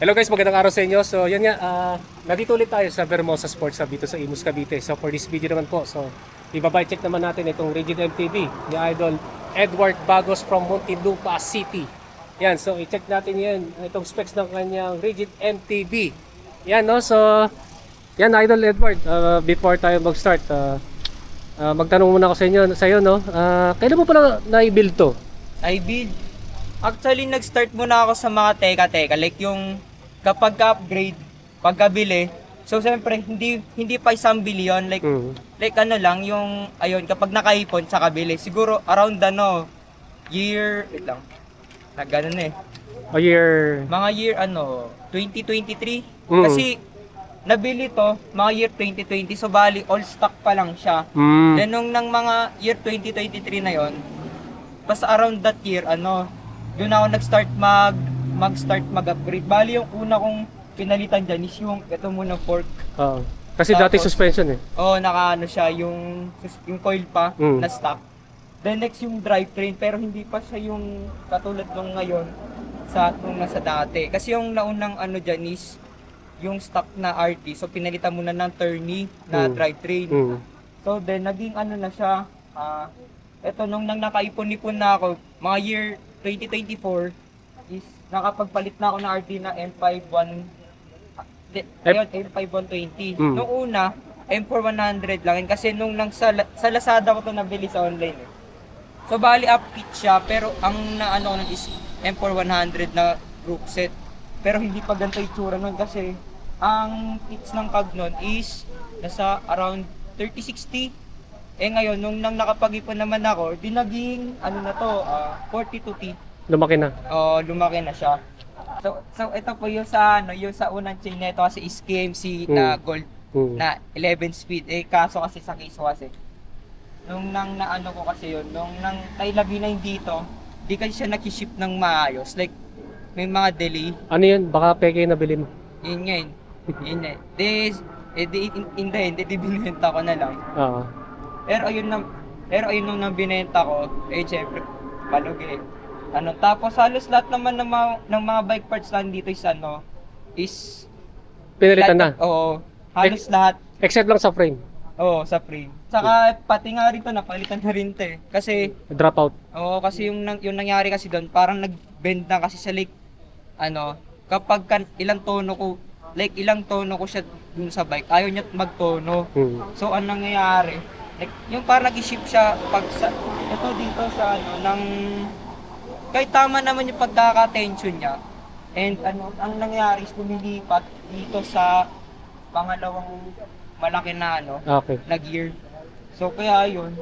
Hello guys, magandang araw sa inyo. So, yan nga, ah, nandito ulit tayo sa Vermosa Sports Hub dito sa Imus, Cavite. So, for this video naman po, so, ibabay check naman natin itong Rigid MTB ni Idol Edward Bagos from Muntinlupa City. Yan, so, i-check natin yan, itong specs ng kanyang Rigid MTB. Yan, no? So, yan, Idol Edward, ah, before tayo mag-start, ah, ah, magtanong muna ako sa inyo, sa iyo, no? Ah, kailan mo pala na-build to? I build. Actually, nag-start muna ako sa mga teka-teka. Like yung kapag ka-upgrade, pagkabili. So, siyempre, hindi hindi pa isang billion. Like, Mm. like ano lang, yung, ayun, kapag nakaipon sa kabili. Siguro, around ano, year, wait lang. Na ganun eh. A year... Mga year, ano, 2023. Mm. Kasi, nabili to, mga year 2020. So, bali, all stock pa lang siya. Mm. Then nung ng mga year 2023 na yon, basta around that year, ano, doon ako nag-start mag mag-start mag-upgrade. Bali yung una kong pinalitan dyan is yung ito muna fork. Oo. Kasi dati Tapos- suspension eh. Oh, naka ano siya, yung yung coil pa Mm. na stock. Then next yung drivetrain pero hindi pa siya yung katulad nung ngayon sa nung nasa dati. Kasi yung naunang ano dyan is yung stock na RT. So pinalitan muna ng turny na Mm. drivetrain. Mm. So then naging ano na siya, ah eto nung nang nakaipon-ipon na ako, mga year 2024 is nakapagpalit na ako ng RT na M51 ah, di, ayun, M5120. Mm. Nung una, M4100 lang yun kasi nung nang sa, sa Lazada ko to nabili sa online eh. So bali up kit siya pero ang naano nun is M4100 na group set. Pero hindi pa ganito itsura nun kasi ang kits ng cag nun is nasa around 3060. Eh ngayon nung nang nakapag-ipon naman ako, di naging ano na to, ah, 42T. Lumaki na. Oh, lumaki na siya. So so ito po yung sa ano, yung sa unang chain nito kasi is KMC na Mm. gold Mm. na 11 speed. Eh, kaso kasi sa case kasi, nung nang naano ko kasi yun, nung nang nailagay na yung dito, di kasi siya nakiship ng maayos. Like, may mga delay. Ano yun? Baka peke na bili mo. Yun nga yun. Yun eh. Di, eh, di, in, in the end, di binenta ko na lang. Oo. Pero ayun na, pero ayun nung nang binenta ko, eh, syempre, palugi. Ano, tapos halos lahat naman ng mga, ng mga bike parts lang dito is ano, is... Pinalitan na. Oo. Halos lahat Except lang sa frame. Oo, sa frame. Saka pati nga rin to, napalitan na rin to eh. Kasi, Drop out. oo, kasi yung, yung nangyari kasi doon, parang nag-bend na kasi sa like, ano, kapag kan, ilang tono ko, like ilang tono ko siya dun sa bike, ayaw niya magtono. Mm. So, ang nangyayari, like, yung parang nag-ship siya pag sa, ito dito sa ano, ng, kahit tama naman yung pagkaka-tension niya, and ano, ang nangyayari is lumilipat dito sa pangalawang malaki na ano, Okay. na gear. So kaya yun,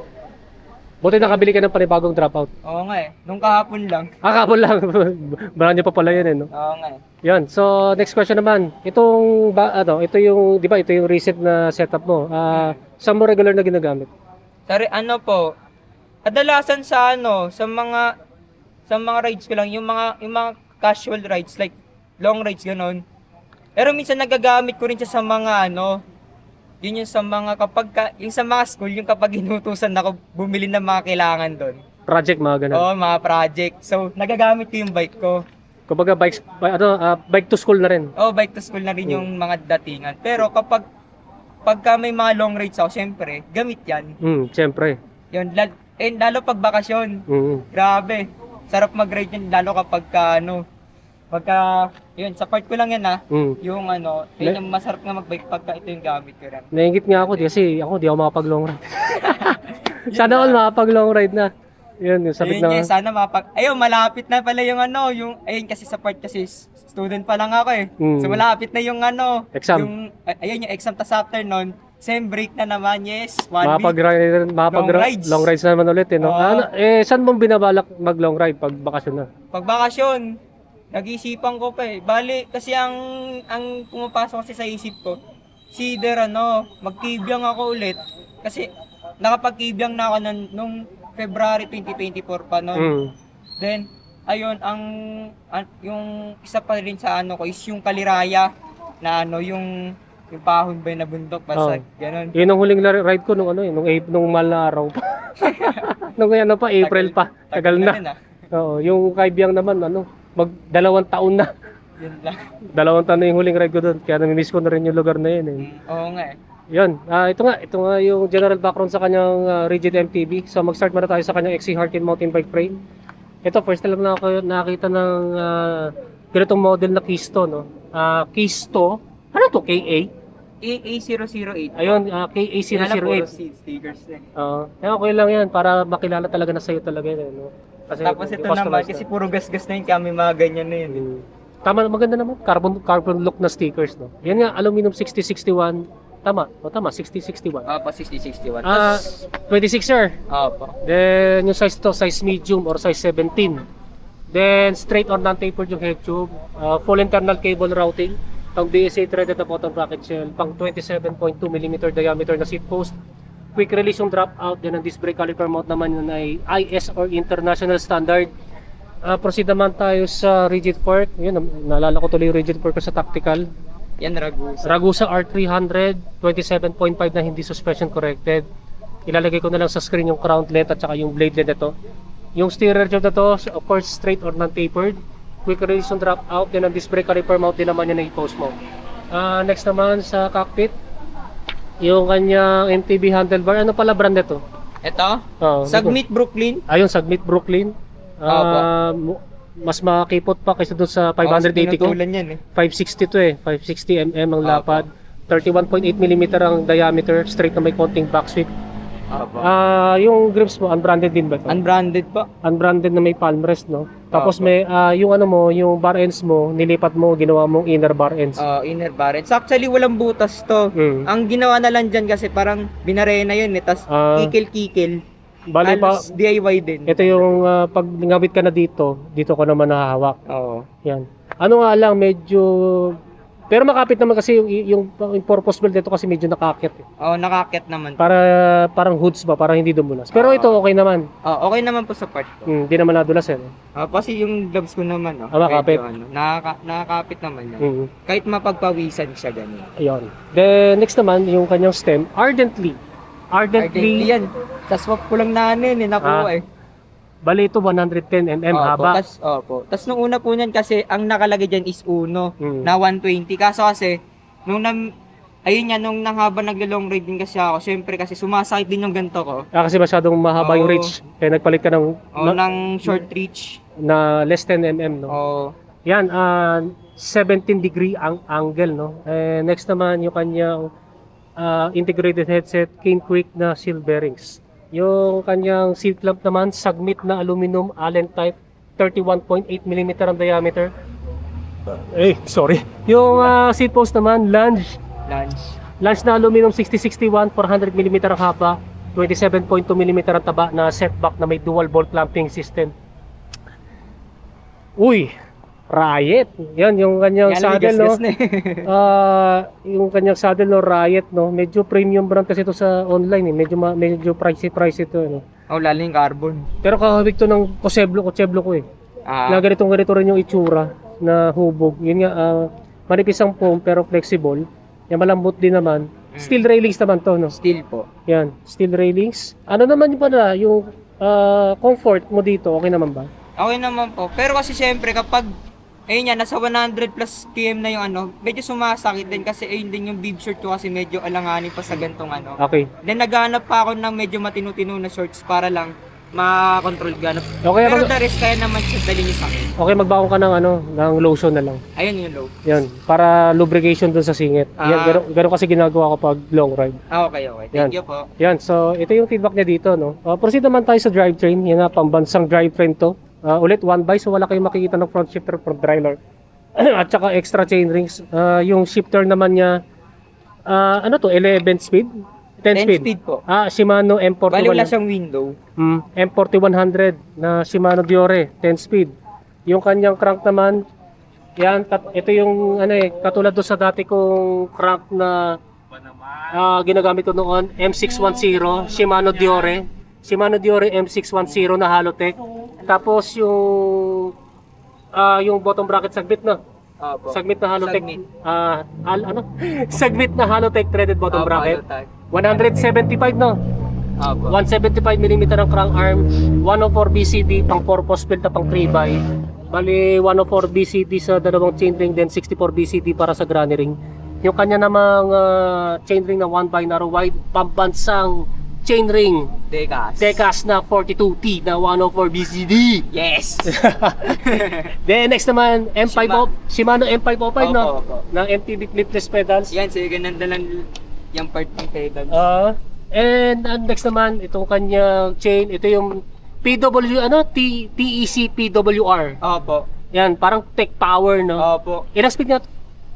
Buti nakabili ka ng panibagong drop out. oo nga eh, nung kahapon lang, Ah, kapon lang. Brand new pa pala yun eh, no? oo nga eh. Yan. So, next question naman. Itong, ba, ano, ito yung, di ba, ito yung recent na setup mo. Ah, saan mo regular na ginagamit? Sorry, ano po, kadalasan sa ano, sa mga, sa mga rides ko lang, yung mga, yung mga casual rides, like long rides, ganon. Pero minsan nagagamit ko rin siya sa mga ano, yun yung sa mga kapag, ka, yung sa mga school, yung kapag inutusan ako bumili ng mga kailangan doon. Project, mga ganun. Oo, mga project. So, nagagamit ko yung bike ko. Kumbaga, bikes, ba- ano, ah, bike to school na rin. Oh, bike to school na rin yung mga datingan. Pero kapag pagka may mga long rides ako, syempre, gamit yan. Hmm, siyempre. Yun, lal, eh, lalo pag bakasyon. Mm. Grabe. Sarap mag-ride yan, lalo kapag ka, ano, pagka, yun, sa part ko lang yan ha. Mm. Yung ano, yun yung masarap nga mag-bike pagka ito yung gamit ko rin. Naingit nga ako di- kasi ako di ako makapag long ride. Sana all makapag long ride na. Yun, yung sabit Ayun, na. yes, sana mapag... Ayun, malapit na pala yung ano, yung... Ayun, kasi sa part kasi s- student pa lang ako eh. Mm. So, malapit na yung ano... Exam. Yung, ay- ayun, yung exam. tas after nun, sem break na naman, yes. One Makapag week. ride, makapag Long rides. long rides na naman ulit eh, no? Oo. Ano, eh, saan mo binabalak mag long ride pag bakasyon na? Pag bakasyon, nag-iisipan ko pa eh. Bali, kasi ang, ang pumapasok kasi sa isip ko, si either ano, magkibiyang ako ulit. Kasi, nakapagkibiyang na ako nun, nung February 2024 pa nun. Mm. Then, ayun, ang, an- yung isa pa rin sa ano ko is yung kaliraya na ano, yung yung pahon ba na bundok basta Oh. ganun. Yun ang huling na ride ko nung ano eh, nung, nung mahal na araw pa. nung ano pa, April pa. Tagal na. rin, ah. Oo, yung kaibiyang naman, ano, mag dalawang taon na. Yun lang. Dalawang taon na yung huling ride ko doon, kaya namimiss ko na rin yung lugar na yun. Eh. Oo nga eh. Yun, ah ito nga, ito nga yung general background sa kanyang ah, rigid MTB. So mag-start muna tayo sa kanyang XC Harkin mountain bike frame. Ito, first time na ako nakakita ng uh, ganitong model na Kisto, no? Ah Kisto, ano to, KA? AA008. Ayun, uh, Sinala puro KA008. seed stickers na eh. Oo. Uh, okay lang yan, para makilala talaga na sa'yo talaga yun, eh, no? Kasi Tapos ito customized naman, na. kasi puro gas-gas na yun kami mga ganyan na yun. eh. Mm. Tama, maganda naman. Carbon carbon look na stickers, no? Yan nga, aluminum 6061. Tama. O tama, 6061. Opo, 6061. Ah, 26er. Opo. Then, yung size to, size medium or size 17. Then, straight or non-tapered yung head tube. Uh, full internal cable routing. Pang BSA threaded na bottom bracket shell. Pang 27.2 mm diameter na seat post. Quick release yung drop out. Then, ang disc brake caliper mount naman yun ay IS or international standard. Uh, proceed naman tayo sa rigid fork. Yun, naalala ko tuloy yung rigid fork ko sa tactical. Yan, Ragusa. Ragusa R300, 27.5 na hindi suspension corrected. Ilalagay ko na lang sa screen yung crown length at saka yung blade length nito. Yung steerer job na to, of course, straight or non-tapered. Quick release yung drop out, then ang disc brake caliper mount din naman yun na post mount. Ah, next naman sa cockpit, yung kanyang MTB handlebar. Ano pala brand nito? Ito, Oh, Sagmit Brooklyn. Ayun, Sagmit Brooklyn. Ah, mu- mas makakipot pa kaysa doon sa 580 ko. Yan eh. 560 to eh. 560 mm ang lapad. 31.8 mm ang diameter, straight na may konting back sweep. Opo. Ah, yung grips mo unbranded din ba to? Unbranded pa. unbranded na may palm rest, no? Tapos Apo. may ah, yung ano mo, yung bar ends mo, nilipat mo, ginawa mong inner bar ends. Oh, inner barrel. So actually walang butas to. Mm. Ang ginawa na lang dyan kasi parang binarena yun eh. Tapos Ah. kikil-kikil. Bali pa, Halos DIY din. ito yung ah, pag ngawit ka na dito, dito ko naman nahahawak. Oo. Yan. Ano nga lang, medyo... Pero makapit naman kasi yung, yung, yung purpose build dito kasi medyo nakakit. Eh. Oo, nakakit naman. Para parang hoods ba, parang hindi dumulas. Pero ito okay naman. Oh, okay naman po sa part ko. Hmm, Hindi naman nadulas eh. no? Ah, kasi yung gloves ko naman, oh, Ah, makapit. medyo, ano, nakaka- nakakapit naman yan. Hmm. Kahit mapagpawisan siya ganun. Ayun. Then next naman, yung kanyang stem, ardently. Ardently, Ardently yan. Sa swap ko lang na ano eh, nakuha Ah, eh. Bali ito 110 mm Opo, haba. Tas, opo. Tas nung una po niyan kasi, ang nakalagay dyan is uno Hmm. na 120. Kaso kasi, nung nam, ayun yan, nung nanghabang naglo-long ride din kasi ako, syempre kasi sumasakit din yung ganto ko. Ah, kasi masyadong mahaba yung Oo. reach. Kaya nagpalit ka ng O, na, ng short reach. na less than mm, no? O, Yan, ah 17 degree ang angle, no? Eh, next naman yung kanyang ah, integrated headset, King Quick na seal bearings. Yung kanyang seal clamp naman, Sagmit na aluminum Allen type, 31.8 mm ang diameter. Eh, sorry. Yung ah, seat post naman, lunge. lunge. Lunge na aluminum 6061, 400 mm ang haba, 27.2 mm ang taba na setback na may dual bolt clamping system. Uy, Riot. Yan yung kanyang Kaya saddle, no? na eh. Ah, yung kanyang saddle no Riot, no. Medyo premium brand kasi ito sa online, eh. Medyo ma- medyo pricey pricey ito, no. oh, lalo yung carbon. Pero kakawig to ng Koseblo, Koseblo ko eh. Ah, Na ganitong ganito rin yung itsura na hubog. Yun nga, ah, manipis ang foam pero flexible. Yan malambot din naman. Steel railings naman to, no. steel po. Yan, steel railings. Ano naman yung pala, yung ah, comfort mo dito, okay naman ba? Okay naman po. Pero kasi syempre kapag ayun yan, nasa 100 plus km na yung ano, medyo sumasakit din kasi ayun din yung bib short ko kasi medyo alanganin pa sa gantong ano. Okay. Then naghanap pa ako ng medyo matino-tino na shorts para lang ma-control ganap. Okay, Pero mag- the rest kaya naman siya dali niya sa akin. okay magbago ka ng ano, ng lotion na lang. Ayun yung low. Yan, para lubrication dun sa singit. Yan, Ah. gano'n, gano'n kasi ginagawa ko pag long ride. Ah, okay, okay. Yan. Thank you po. Yan, so ito yung feedback niya dito, no. Uh, proceed naman tayo sa drivetrain. Yan na, pambansang drivetrain to. Uh, ulit, one by, so wala kayong makikita ng front shifter, front derailleur. At saka extra chain rings. Uh, yung shifter naman niya, uh, ano to, 11 speed? 10, 10 speed. speed po. Ah, Shimano M41. Bali wala siyang window. Mm, M4100 na Shimano Diore, 10 speed. Yung kanyang crank naman, yan, kat- ito yung ano eh, katulad doon sa dati kong crank na ah, ginagamit ko noon, M610, Shimano Diore. Shimano Diore M610 na Halotech. Tapos yung ah, yung bottom bracket sagbit na. Opo. Sagmit na Halotech. Sagmit. Ah, al, ano? sagbit na Halotech threaded bottom Opo, bracket. tag? 175 no. Opo. 175mm ang crank arm, 104 BCD pang purpose built na pang 3x. Bali 104 BCD sa dalawang chainring then 64 BCD para sa granny ring. Yung kanya namang ah, chainring na 1 binary wide pambansang chainring Degas. Decas na 42T na 104 BCD. Yes! Then next naman M5 Shima- Shimano M505 no Opo, opo. ng MTB clipless pedals. Yan, sige, ganda lang yung part ng pedals. Ah, and ang next naman itong kanyang chain, ito yung PW ano T TEC PWR. Opo. Yan, parang tech power no. Opo. Ilang speed niya?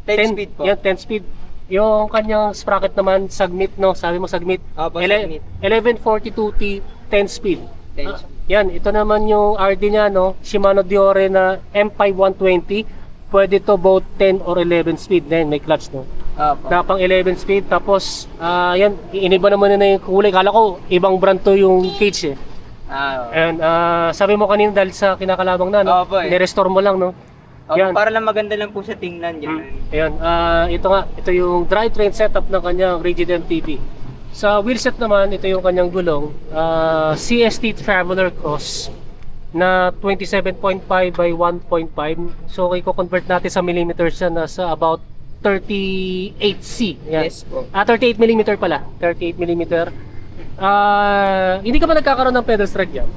10 speed po. Yan, 10 speed. Yung kanyang sprocket naman, Sagmit, no? Sabi mo Sagmit. Opo, Ele- Sagmit. 1142T, 10 speed. 10 Ah, speed. yan, ito naman yung RD niya, no? Shimano Diore na M5120. Pwede to both 10 or 11 speed. Then, may clutch, no? Opo. Na pang 11 speed. Tapos, ah yan, iniba naman na yung kulay. Kala ko, ibang brand to yung cage, eh. Ah, And ah, sabi mo kanina dahil sa kinakalabang na, no? Opo, eh. Nirestore mo lang, no? Opo, yan. para lang maganda lang po siya tingnan yun. Ayan, ah, ito nga, ito yung dry train setup ng kanyang rigid MTB. Sa wheelset naman, ito yung kanyang gulong, ah, CST Traveler Cross na 27.5 by 1.5. So, i-convert natin sa millimeters siya, nasa about 38C. Yan. Yes po. Ah, 38 mm pala. 38 mm. Ah, hindi ka ba nagkakaroon ng pedal strike yan?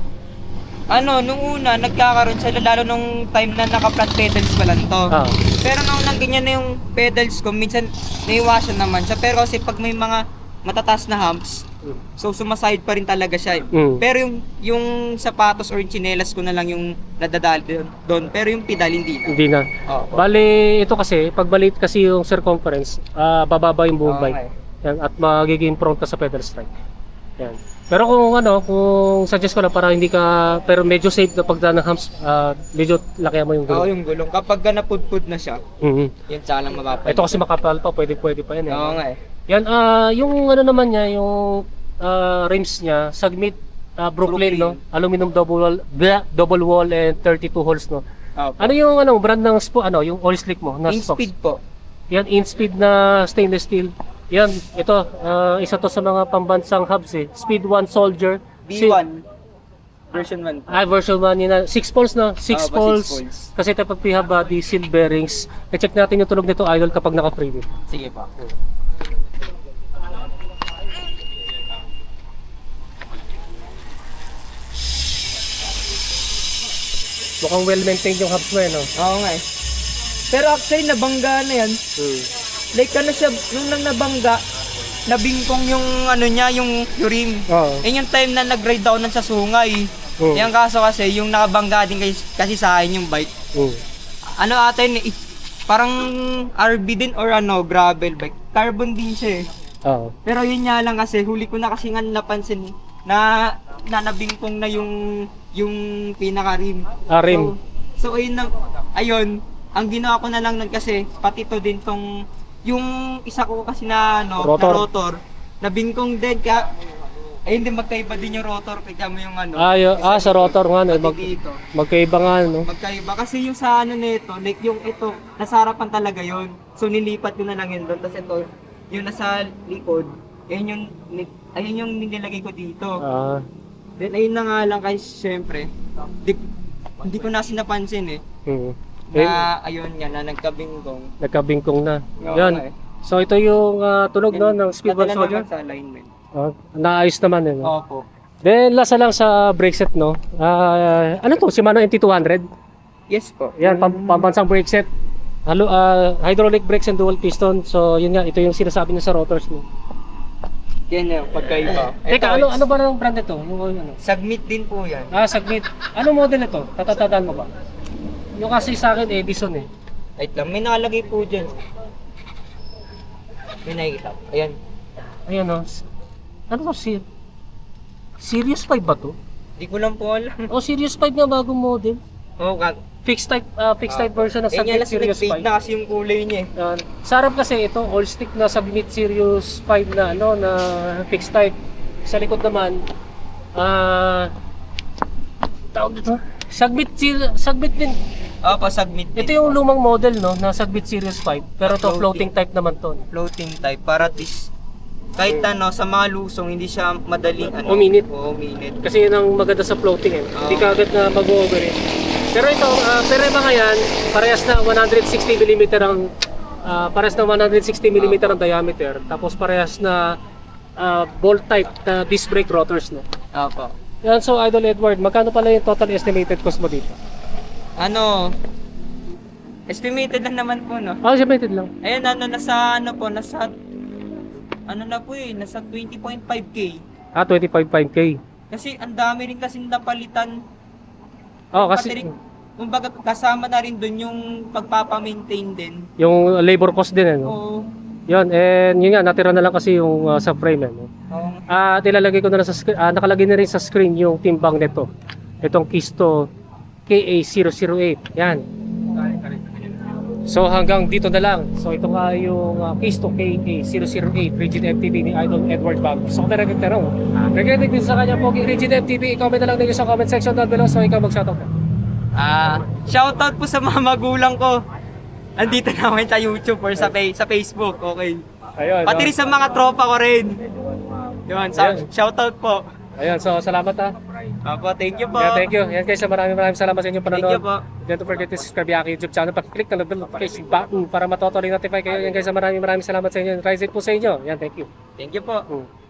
Ano, nung una, nagkakaroon siya lalo nung time na naka-flat pedals pa lang to. Ah. Pero nung nang ganyan na yung pedals ko, minsan naiwasan naman siya. Pero kasi pag may mga matataas na humps, so sumaside pa rin talaga siya. Mm. Pero yung yung sapatos or chinelas ko na lang yung nadadali doon- doon. Pero yung pedal hindi na. Hindi na. Opo. Bali, ito kasi, pag balit kasi yung circumference, ah, bababa yung buong Okay. bike. Yan, at magiging prone ka sa pedal strike. Yan. Pero kung ano, kung suggest ko lang para hindi ka, pero medyo safe na pagdaan ng humps, ah, medyo laki mo yung Oo, gulong. yung gulong. Kapag ka napudpud na siya, Mhm. yun lang mapapal. Ito kasi makapal pa, pwede pwede pa yan. Eh. Oo nga eh. Yan, ah, yung ano naman niya, yung ah, rims niya, Sagmit ah, Brooklyn, Brooklyn. no? Aluminum double wall, bleh, double wall and 32 holes, no? Opo. Ano yung ano, brand ng spo, ano, yung oil slick mo? Na In spokes? speed po. Yan, in-speed na stainless steel. Yan, ito, ah, isa to sa mga pambansang hubs eh. Speed 1 Soldier. Si- B1. Version 1 po. Ah, version 1 yun na. 6 poles na. 6 Ah, ba, poles. Kasi ito pag PH body, seal bearings. I-check natin yung tunog nito, idol, kapag naka-free din. Sige po. Mukhang well-maintained yung hubs mo eh, no? Oo nga eh. Pero actually, nabangga na yan. Like ano siya, nung nang nabangga, nabingkong yung ano niya, yung urim. Oo. Eh yung time na nag-ride nun sa sungay. Oo. Yung kaso kasi, yung nakabangga din kasi, kasi sa akin yung bike. Mm. Ano atin, eh, parang RB din or ano, gravel bike. Carbon din siya eh. Oo. Pero yun nga lang kasi, huli ko na kasi nga napansin na, na nabingkong na yung yung pinaka-rim. Ah, rim. So, so ayun na, ayun, ang ginawa ko na lang nun kasi, pati to din tong, yung isa ko kasi na, ano, Rotor. na rotor, nabingkong din, kaya, ayun din, magkaiba din yung rotor, kaya mo yung ano. Ah, yo- ah, sa rotor nga, no? Mag, dito. magkaiba nga, no? Magkaiba. Kasi yung sa ano nito, like yung ito, nasa harapan talaga yon So nilipat ko na lang yun doon. Tapos ito, yung nasa likod, ayun yung, ayun yung nilagay ko dito. Ah, Then ayun na nga lang kasi syempre, di, hindi ko na sinapansin eh. mm. Eh, Na ayun nga na nagkabingkong. nagkabingkong na. Oo Yan. eh. So, ito yung ah, tunog, no, ng Speed 1 Padala Soldier. naman sa alignment. Ah, naayos naman, eh, no? Opo. Then, last na lang sa brake set, no? Ah, ano to? Shimano NT200? Yes po. Yan, pam pambansang brake set. Halo, ah, hydraulic brakes and dual piston. So, yun nga, ito yung sinasabi niya sa rotors mo. Yan yung pagkaiba. Teka, ano, ano ba ng brand ito? Yung, ano? Submit din po yan. Ah, Sagmit. Ano model ito? Tatatandaan mo ba? Yung kasi sa akin, Edison eh. Wait lang, may nakalagay po dyan. May nakikita. Ayan. Ayun o. Ano to? Si Series 5 ba to? Di ko lang po alam. O Series 5 nga bagong model. Oo, kag. Fixed type ah, fixed type version ng Submit Series nag-fade 5. na kasi yung kulay niya eh. Yan. Sa harap kasi ito, all stick na Submit Series 5 na ano na fixed type. Sa likod naman ah tawag dito. Submit Submit din. Opo, submit din. Ito yung lumang model no na Submit Series 5 pero to floating Floating. type naman to. floating type para at least kahit ano sa mga lusong hindi siya madaling ano Uminit. Oo, uminit. Kasi yun ang maganda sa floating eh. Hindi ka agad na mag-overheat. Pero ito, uh, pero yung mga yan, parehas na 160mm ang ah, parehas na 160mm ang diameter. Tapos parehas na ah, bolt type na disc brake rotors no. Opo. Yan so Idol Edward, magkano pala yung total estimated cost mo dito? Ano, estimated lang naman po, no? Ah, estimated lang. Ayun, ano, nasa, ano po, nasa, ano na po eh, nasa 20.5k. Ah, 25.5k. Kasi ang dami rin kasi napalitan. Oh, Pati kasi rin, kumbaga kasama na rin doon yung pagpapamaintain din. yung labor cost din eh, no? Oo. Yun, and yun nga, natira na lang kasi yung uh, subframe eh, no? Oo. Ah, ilalagay ko na lang sa screen, ah, nakalagay na rin sa screen yung timbang nito. Itong Kisto KA008. Yan. So hanggang dito na lang. So ito nga yung uh, Kisto KA008 Rigid MTB ni Idol Edward Bagos. So kung may nagtatanong, regarding din sa kanya po Rigid MTB, i-comment na lang din sa comment section down below so ikaw mag-shoutout ka. Ah, shoutout po sa mga magulang ko. Andito namin sa YouTube or sa, sa Facebook, okay. Ayun. Pati no? rin sa mga tropa ko rin. Yun, sa, Ayun. shoutout po. Ayun, so salamat ha. Apo, thank you po. Yeah, thank you. Yan guys, maraming maraming salamat sa inyong Thank panonood. you po. Don't forget to subscribe sa aking YouTube channel. Pakiclick na notification button para matotally notify kayo. Yan guys, maraming maraming salamat sa inyo. Rise it po sa inyo. Yan, thank you. Thank you po. Mm.